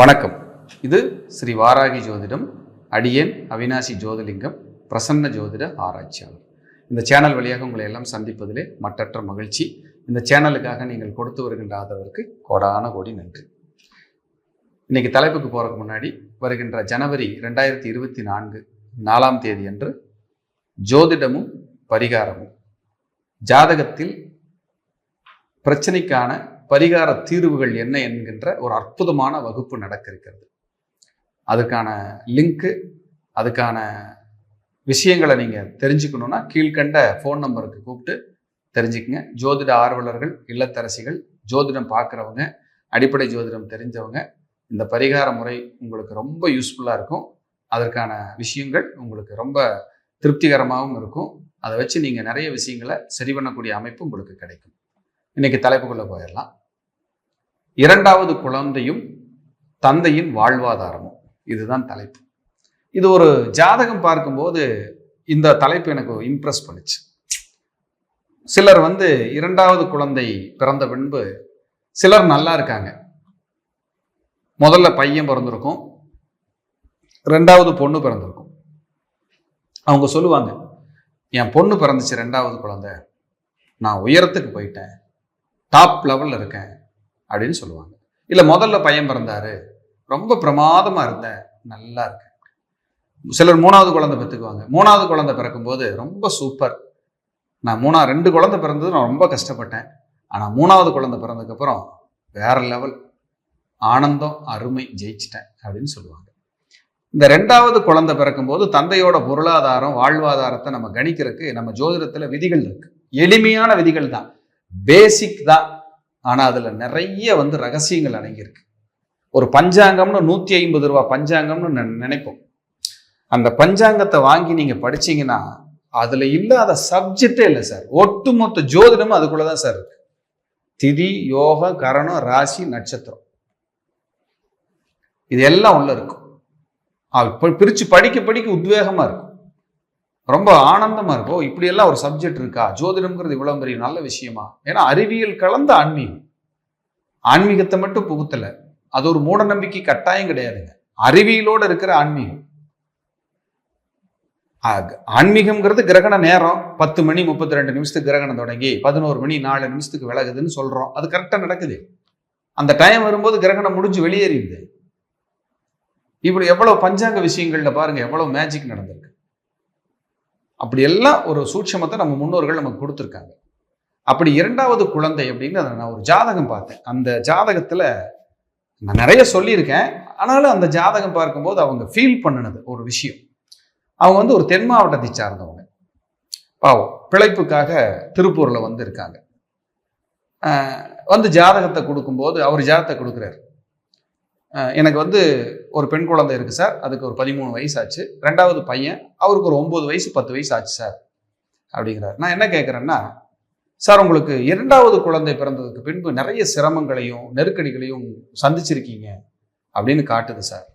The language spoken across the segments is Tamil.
வணக்கம். இது ஸ்ரீ வாராகி ஜோதிடம் அடியேன் அவினாசி ஜோதிலிங்கம் பிரசன்ன ஜோதிட ஆராய்ச்சியாளர். இந்த சேனல் வழியாக உங்களை எல்லாம் சந்திப்பதிலே மட்டற்ற மகிழ்ச்சி. இந்த சேனலுக்காக நீங்கள் கொடுத்து வருகின்ற ஆதரவிற்கு கோடான கோடி நன்றி. இன்னைக்கு தலைப்புக்கு போறதுக்கு முன்னாடி வருகின்ற ஜனவரி ரெண்டாயிரத்தி இருபத்தி நான்கு நாலாம் தேதி அன்று ஜோதிடமும் பரிகாரமும். ஜாதகத்தில் பிரச்சனைக்கான பரிகார தீர்வுகள் என்ன என்கின்ற ஒரு அற்புதமான வகுப்பு நடக்க இருக்கிறது அதுக்கான லிங்க்கு அதுக்கான விஷயங்களை நீங்கள் தெரிஞ்சுக்கணுன்னா கீழ்கண்ட ஃபோன் நம்பருக்கு கூப்பிட்டு தெரிஞ்சுக்குங்க. ஜோதிட ஆர்வலர்கள் இல்லத்தரசிகள் ஜோதிடம் பார்க்குறவங்க அடிப்படை ஜோதிடம் தெரிஞ்சவங்க இந்த பரிகார முறை உங்களுக்கு ரொம்ப யூஸ்ஃபுல்லாக இருக்கும். அதற்கான விஷயங்கள் உங்களுக்கு ரொம்ப திருப்திகரமாகவும் இருக்கும். அதை வச்சு நீங்கள் நிறைய விஷயங்களை சரி பண்ணக்கூடிய அமைப்பு உங்களுக்கு கிடைக்கும். இன்னைக்கு தலைப்புக்குள்ளே போயிடலாம். இரண்டாவது குழந்தையும் தந்தையின் வாழ்வாதாரமும். இதுதான் தலைப்பு. இது ஒரு ஜாதகம் பார்க்கும்போது இந்த தலைப்பு எனக்கு இம்ப்ரெஸ் பண்ணுச்சு. சிலர் வந்து இரண்டாவது குழந்தை பிறந்த பின்பு சிலர் நல்லா இருக்காங்க. முதல்ல பையன் பிறந்திருக்கும். ரெண்டாவது பொண்ணு பிறந்திருக்கும். அவங்க சொல்லுவாங்க என் பொண்ணு பிறந்துச்சு ரெண்டாவது குழந்தை. நான் உயரத்துக்கு போயிட்டேன். டாப் லெவலில் இருக்கேன். அப்படின்னு சொல்லுவாங்க. இல்லை முதல்ல பையன் பிறந்தாரு. ரொம்ப பிரமாதமாக இருந்தேன் நல்லா இருக்கேன் சிலர் மூணாவது குழந்தை பெற்றுக்குவாங்க. மூணாவது குழந்தை பிறக்கும்போது ரொம்ப சூப்பர் நான் மூணா ரெண்டு குழந்தை பிறந்தது நான் ரொம்ப கஷ்டப்பட்டேன். ஆனால் மூணாவது குழந்தை பிறந்ததுக்கப்புறம் வேற லெவல் ஆனந்தம் அருமை ஜெயிச்சிட்டேன் அப்படின்னு சொல்லுவாங்க. இந்த ரெண்டாவது குழந்தை பிறக்கும்போது தந்தையோட பொருளாதாரம் வாழ்வாதாரத்தை நம்ம கணிக்கிறதுக்கு நம்ம ஜோதிடத்தில் விதிகள் இருக்கு. எளிமையான விதிகள் தான். பேசிக் தான். ஆனால் அதில் நிறைய வந்து ரகசியங்கள் அடங்கியிருக்கு. ஒரு பஞ்சாங்கம்னு நூற்றி ஐம்பது ரூபா பஞ்சாங்கம்னு நெ- நினைப்போம். அந்த பஞ்சாங்கத்தை வாங்கி நீங்கள் படிச்சீங்கன்னா அதில் இல்லாத சப்ஜெக்டே இல்லை சார் ஒட்டுமொத்த ஜோதிடமும் அதுக்குள்ளே தான் சார் இருக்கு. திதி யோகம் கரணம் ராசி நட்சத்திரம். இது எல்லாம் உள்ள இருக்கும். இப்போ பிரித்து படிக்க படிக்க உத்வேகமாக இருக்கும். ரொம்ப ஆனந்தமாக இருக்கும். இப்படியெல்லாம் ஒரு சப்ஜெக்ட் இருக்கா? ஜோதிடம்ங்கிறது இவ்வளோ பெரிய நல்ல விஷயமா? ஏன்னா அறிவியல் கலந்த ஆன்மீகம். ஆன்மீகத்தை மட்டும் புகுத்தலை. அது ஒரு மூட நம்பிக்கை கட்டாயம் கிடையாதுங்க. அறிவியலோட இருக்கிற ஆன்மீகம். ஆன்மீகம்ங்கிறது கிரகண நேரம். பத்து மணி முப்பத்தி ரெண்டு நிமிஷத்துக்கு கிரகணம் தொடங்கி பதினோரு மணி நாலு நிமிஷத்துக்கு விலகுதுன்னு சொல்றோம். அது கரெக்டாக நடக்குது. அந்த டைம் வரும்போது கிரகணம் முடிஞ்சு வெளியேறிடுது. இப்படி எவ்வளோ பஞ்சாங்க விஷயங்களில் பாருங்க எவ்வளோ மேஜிக் நடந்திருக்கு. அப்படி எல்லாம் ஒரு சூட்சமத்தை நம்ம முன்னோர்கள் நமக்கு கொடுத்துருக்காங்க. அப்படி இரண்டாவது குழந்தை அப்படின்னு அதை நான் ஒரு ஜாதகம் பார்த்தேன். அந்த ஜாதகத்தில் நான் நிறைய சொல்லியிருக்கேன். ஆனாலும் அந்த ஜாதகம் பார்க்கும்போது அவங்க ஃபீல் பண்ணினது ஒரு விஷயம். அவங்க வந்து ஒரு தென் மாவட்டத்தை சார்ந்தவங்க. பாவம் பிழைப்புக்காக திருப்பூரில் வந்து இருக்காங்க. வந்து ஜாதகத்தை கொடுக்கும்போது அவர் ஜாதகத்தை கொடுக்குறாரு. எனக்கு வந்து ஒரு பெண் குழந்தை இருக்குது சார். அதுக்கு ஒரு பதிமூணு வயசு ஆச்சு ரெண்டாவது பையன் அவருக்கு ஒரு ஒம்பது வயசு பத்து வயசு ஆச்சு சார் அப்படிங்கிறார். நான் என்ன கேட்குறேன்னா சார் உங்களுக்கு இரண்டாவது குழந்தை பிறந்ததுக்கு பின்பு நிறைய சிரமங்களையும் நெருக்கடிகளையும் சந்திச்சிருக்கீங்க அப்படின்னு காட்டுது சார்.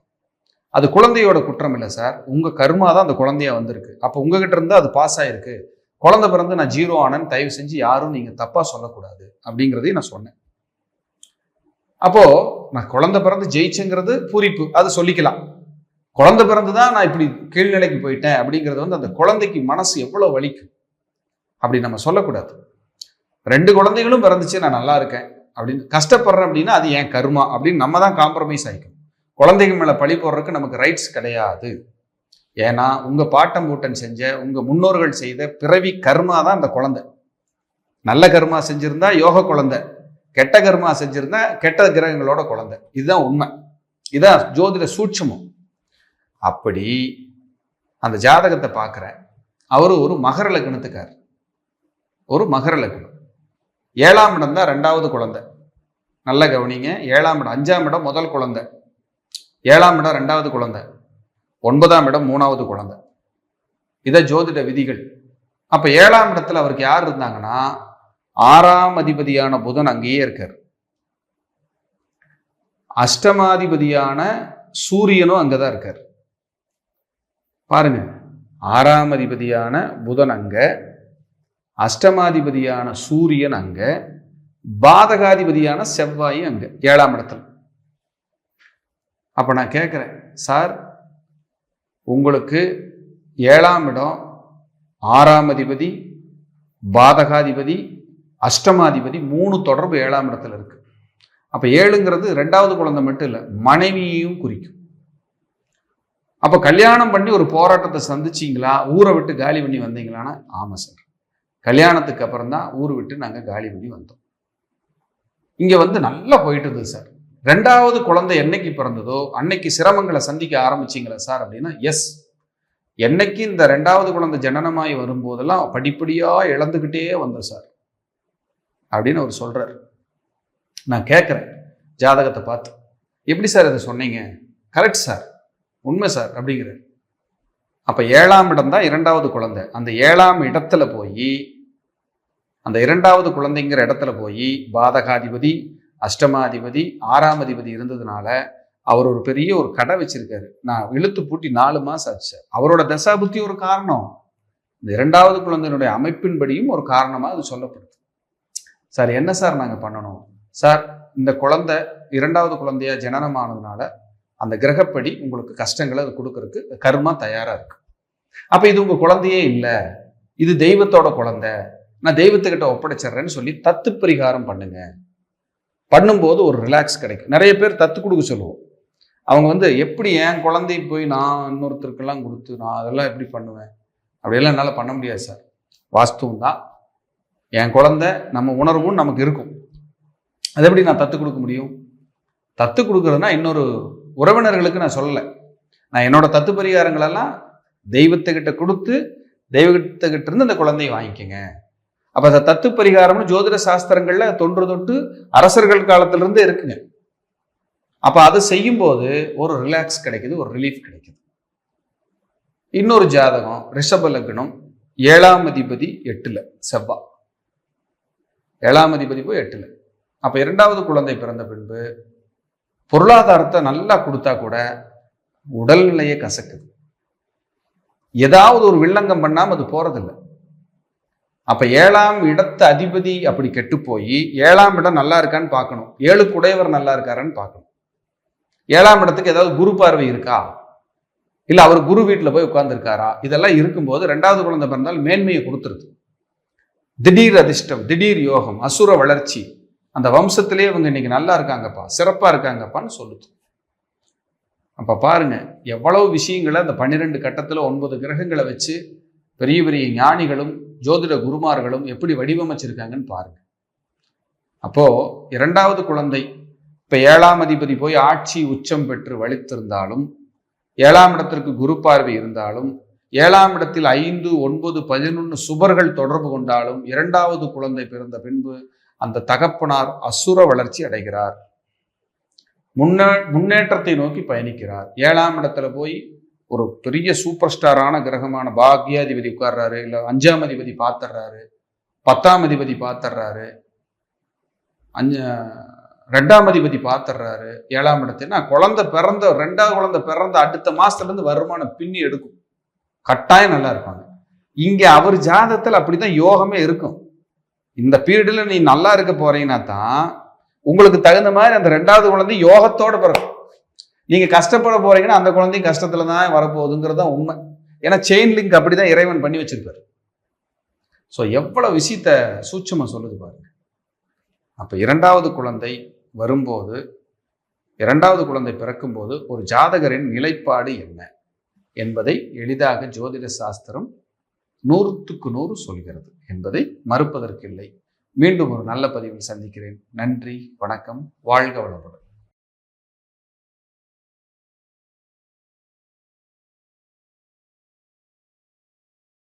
அது குழந்தையோட குற்றம் இல்லை சார். உங்கள் கர்மா தான் அந்த குழந்தையா வந்திருக்கு. அப்போ உங்ககிட்ட இருந்து அது பாஸ் ஆயிருக்கு. குழந்தை பிறந்து நான் ஜீரோ ஆனேன்னு தயவு செஞ்சு யாரும் நீங்கள் தப்பாக சொல்லக்கூடாது அப்படிங்கிறதையும் நான் சொன்னேன். அப்போது நான் குழந்தை பிறந்து ஜெயிச்சேங்கிறது பூரிப்பு அது சொல்லிக்கலாம். குழந்தை பிறந்து தான் நான் இப்படி கீழ்நிலைக்கு போயிட்டேன் அப்படிங்கிறது வந்து அந்த குழந்தைக்கு மனசு எவ்வளோ வலிக்கும்? அப்படி நம்ம சொல்லக்கூடாது. ரெண்டு குழந்தைகளும் பிறந்துச்சு நான் நல்லா இருக்கேன் அப்படின்னு கஷ்டப்படுறேன் அப்படின்னா அது ஏன் கர்மா அப்படின்னு நம்ம தான் காம்ப்ரமைஸ் ஆகிக்கும் குழந்தைங்க மேலே பழி போடுறதுக்கு நமக்கு ரைட்ஸ் கிடையாது. ஏன்னா உங்கள் பாட்டம் பூட்டன் செஞ்ச உங்கள் முன்னோர்கள் செய்த பிறவி கர்மா தான் அந்த குழந்தை. நல்ல கர்மா செஞ்சுருந்தா யோக குழந்தை. கெட்ட கர்மா செஞ்சிருந்தா கெட்ட கிரகங்களோட குழந்தை. இதுதான் உண்மை. இதான் ஜோதிட சூட்சமும். அப்படி அந்த ஜாதகத்தை பார்க்குறேன். அவர் ஒரு மகர லக்னத்துக்கார். ஒரு மகர லக்னம். ஏழாம் இடம் தான் ரெண்டாவது குழந்தை. நல்ல கவனிங்க. ஏழாம் இடம் அஞ்சாம் இடம் முதல் குழந்தை. ஏழாம் இடம் ரெண்டாவது குழந்தை. ஒன்பதாம் இடம் மூணாவது குழந்தை. இதை ஜோதிட விதிகள். அப்போ ஏழாம் இடத்துல அவருக்கு யார் இருந்தாங்கன்னா ஆறாம் அதிபதியான புதன் அங்கேயே இருக்கார். அஷ்டமாதிபதியான சூரியனும் அங்கே தான் இருக்கார். பாருங்க ஆறாம் அதிபதியான புதன் அங்க அஷ்டமாதிபதியான சூரியன் அங்க பாதகாதிபதியான செவ்வாயும் அங்க ஏழாம் இடத்துல. அப்போ நான் கேட்குறேன் சார் உங்களுக்கு ஏழாம் இடம் ஆறாம் அதிபதி பாதகாதிபதி அஷ்டமாதிபதி மூணு தொடர்பு ஏழாம் இடத்துல இருக்கு. அப்போ ஏழுங்கிறது ரெண்டாவது குழந்தை மட்டும் இல்லை மனைவியையும் குறிக்கும். அப்போ கல்யாணம் பண்ணி ஒரு போராட்டத்தை சந்திச்சிங்களா? ஊரை விட்டு காலி பண்ணி வந்தீங்களான்னா ஆமாம் சார். கல்யாணத்துக்கு அப்புறம் தான் ஊர் விட்டு நாங்கள் காலி பண்ணி வந்தோம். இங்கே வந்து நல்லா போயிட்டு இருந்தது சார். ரெண்டாவது குழந்தை என்னைக்கு பிறந்ததோ அன்னைக்கு சிரமங்களை சந்திக்க ஆரம்பிச்சிங்களா சார் அப்படின்னா எஸ் என்னைக்கு இந்த ரெண்டாவது குழந்தை ஜனனமாய் வரும்போதெல்லாம் படிப்படியாக இழந்துக்கிட்டே வந்தோம் சார். அப்படின்னு அவர் சொல்கிறார் நான் கேட்குறேன். ஜாதகத்தை பார்த்து எப்படி சார் இதை சொன்னீங்க? Correct sir. உண்மை சார் அப்படிங்கிறார். அப்போ ஏழாம் இடம் தான் இரண்டாவது குழந்தை. அந்த ஏழாம் இடத்துல போய் அந்த இரண்டாவது குழந்தைங்கிற இடத்துல போய் பாதகாதிபதி அஷ்டமாதிபதி ஆறாம் அதிபதி இருந்ததுனால அவர் ஒரு பெரிய ஒரு கடை வச்சிருக்காரு. நான் இழுத்து பூட்டி நாலு மாதம் ஆச்சு அவரோட தசாபுத்தி ஒரு காரணம். இந்த இரண்டாவது குழந்தையினுடைய அமைப்பின்படியும் ஒரு காரணமாக அது சொல்லப்படுது. சார் என்ன சார் நாங்கள் பண்ணணும்? சார் இந்த குழந்தை இரண்டாவது குழந்தையா ஜனனமானதுனால அந்த கிரகப்படி உங்களுக்கு கஷ்டங்களை அது கொடுக்கறதுக்கு கர்மா தயாராக இருக்கு. அப்போ இது உங்கள் குழந்தையே இல்லை. இது தெய்வத்தோட குழந்தை. நான் தெய்வத்துக்கிட்ட ஒப்படைச்சிடுறேன்னு சொல்லி தத்து பரிகாரம் பண்ணுங்க. பண்ணும்போது ஒரு ரிலாக்ஸ் கிடைக்கும். நிறைய பேர் தத்து கொடுக்க சொல்லுவோம். அவங்க வந்து எப்படி என் குழந்தை போய் நான் இன்னொருத்தருக்கெல்லாம் கொடுத்து நான் அதெல்லாம் எப்படி பண்ணுவேன்? அப்படியெல்லாம் என்னால் பண்ண முடியாது சார். வாஸ்துவம் தான் என் குழந்தை நம்ம உணர்வும் நமக்கு இருக்கும். அது எப்படி நான் தத்து கொடுக்க முடியும்? தத்து கொடுக்குறதுனா இன்னொரு உறவினர்களுக்கு நான் சொல்லலை. நான் என்னோட தத்து பரிகாரங்களெல்லாம் தெய்வத்துக்கிட்ட கொடுத்து தெய்வத்துக்கிட்ட இருந்து அந்த குழந்தையை வாங்கிக்கோங்க. அப்போ அந்த தத்து பரிகாரம்னு ஜோதிட சாஸ்திரங்களில் தொன்று தொட்டு அரசர்கள் காலத்திலிருந்து இருக்குங்க. அப்போ அதை செய்யும்போது ஒரு ரிலாக்ஸ் கிடைக்குது ஒரு ரிலீஃப் கிடைக்குது. இன்னொரு ஜாதகம் ரிஷப லக்னம் ஏழாம் அதிபதி எட்டுல செவ்வா. ஏழாம் அதிபதி போய் எட்டுல. அப்ப இரண்டாவது குழந்தை பிறந்த பின்பு பொருளாதாரத்தை நல்லா கொடுத்தா கூட உடல்நிலையை கசக்குது. ஏதாவது ஒரு வில்லங்கம் பண்ணாமல் அது போறதில்லை. அப்ப ஏழாம் இடத்து அதிபதி அப்படி கெட்டு போய் ஏழாம் இடம் நல்லா இருக்கான்னு பார்க்கணும். ஏழு குடையவர் நல்லா இருக்காருன்னு பார்க்கணும். ஏழாம் இடத்துக்கு ஏதாவது குரு பார்வை இருக்கா? இல்லை அவர் குரு வீட்டில் போய் உட்கார்ந்துருக்காரா? இதெல்லாம் இருக்கும்போது ரெண்டாவது குழந்தை பிறந்தால் மேன்மையை கொடுத்துருது. திடீர் அதிர்ஷ்டம் திடீர் யோகம் அசுர வளர்ச்சி. அந்த வம்சத்திலே இவங்க இன்னைக்கு நல்லா இருக்காங்கப்பா சிறப்பாக இருக்காங்கப்பான்னு சொல்லுது. அப்போ பாருங்க எவ்வளவு விஷயங்களை அந்த பன்னிரெண்டு கட்டத்தில் ஒன்பது கிரகங்களை வச்சு பெரிய பெரிய ஞானிகளும் ஜோதிட குருமார்களும் எப்படி வடிவமைச்சிருக்காங்கன்னு பாருங்க. அப்போ இரண்டாவது குழந்தை இப்போ ஏழாம் அதிபதி போய் ஆட்சி உச்சம் பெற்று வலித்திருந்தாலும் ஏழாம் இடத்திற்கு குரு பார்வை இருந்தாலும் ஏழாம் இடத்தில் ஐந்து ஒன்பது பதினொன்று சுபர்கள் தொடர்பு கொண்டாலும் இரண்டாவது குழந்தை பிறந்த பின்பு அந்த தகப்பனார் அசுர வளர்ச்சி அடைகிறார். முன்னே முன்னேற்றத்தை நோக்கி பயணிக்கிறார். ஏழாம் இடத்துல போய் ஒரு பெரிய சூப்பர் ஸ்டாரான கிரகமான பாக்யாதிபதி உட்கார்றாரு இல்லை அஞ்சாம் அதிபதி பார்த்துடுறாரு பத்தாம் அதிபதி பார்த்துடுறாரு அஞ்ச ரெண்டாம் அதிபதி பார்த்துடுறாரு. ஏழாம் இடத்துல குழந்தை பிறந்த ரெண்டாவது குழந்தை பிறந்த அடுத்த மாசத்துல இருந்து வருமானம் பின்னி எடுக்கும். கட்டாயம் நல்லா இருப்பாங்க. இங்கே அவர் ஜாதத்தில் அப்படி தான் யோகமே இருக்கும். இந்த பீரியடில் நீ நல்லா இருக்க போறீங்கன்னா தான் உங்களுக்கு தகுந்த மாதிரி அந்த ரெண்டாவது குழந்தை யோகத்தோடு பிறக்கும். நீங்கள் கஷ்டப்பட போறீங்கன்னா அந்த குழந்தையும் கஷ்டத்தில் தான் வரப்போகுதுங்கிறது தான் உண்மை. ஏன்னா செயின் லிங்க் அப்படிதான் இறைவன் பண்ணி வச்சிருப்பாரு. ஸோ எவ்வளோ விஷயத்த சூட்சமாக சொல்லுது பாருங்க. அப்போ இரண்டாவது குழந்தை வரும்போது இரண்டாவது குழந்தை பிறக்கும்போது ஒரு ஜாதகரின் நிலைப்பாடு என்ன? என்பதை எளிதாக ஜோதிட சாஸ்திரம் நூறுத்துக்கு நூறு சொல்கிறது என்பதை மறுப்பதற்கில்லை. மீண்டும் ஒரு நல்ல பதிவில் சந்திக்கிறேன். நன்றி வணக்கம் வாழ்க வளமுடன்.